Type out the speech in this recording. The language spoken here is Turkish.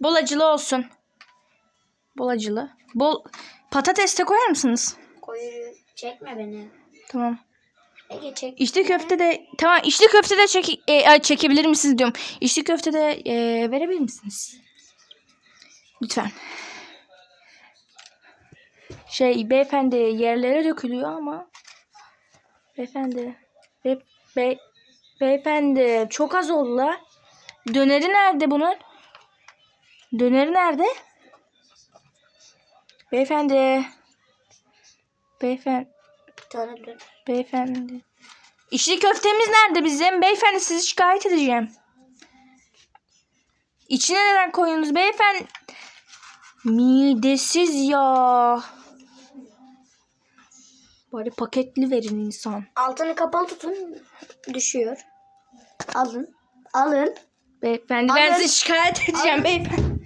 Bol acılı olsun. Bol acılı. Bol patates de koyar mısınız? Koyu çekme beni. Tamam. Ege çek. İçli köfte de tamam içli köfte de çek, e, çekebilir misiniz diyorum. İçli köfte de e, verebilir misiniz? Lütfen. Şey beyefendi yerlere dökülüyor ama beyefendi be, be, beyefendi çok az oldu la. Döneri nerede bunun? Döneri nerede? Beyefendi. Beyefendi. Beyefendi. İçli köftemiz nerede bizim? Beyefendi sizi şikayet edeceğim. İçine neden koyuyorsunuz beyefendi? Midesiz ya. Bari paketli verin insan. Altını kapalı tutun. Düşüyor. Alın. Alın. Beyefendi ben Alın. sizi şikayet edeceğim beyefendi.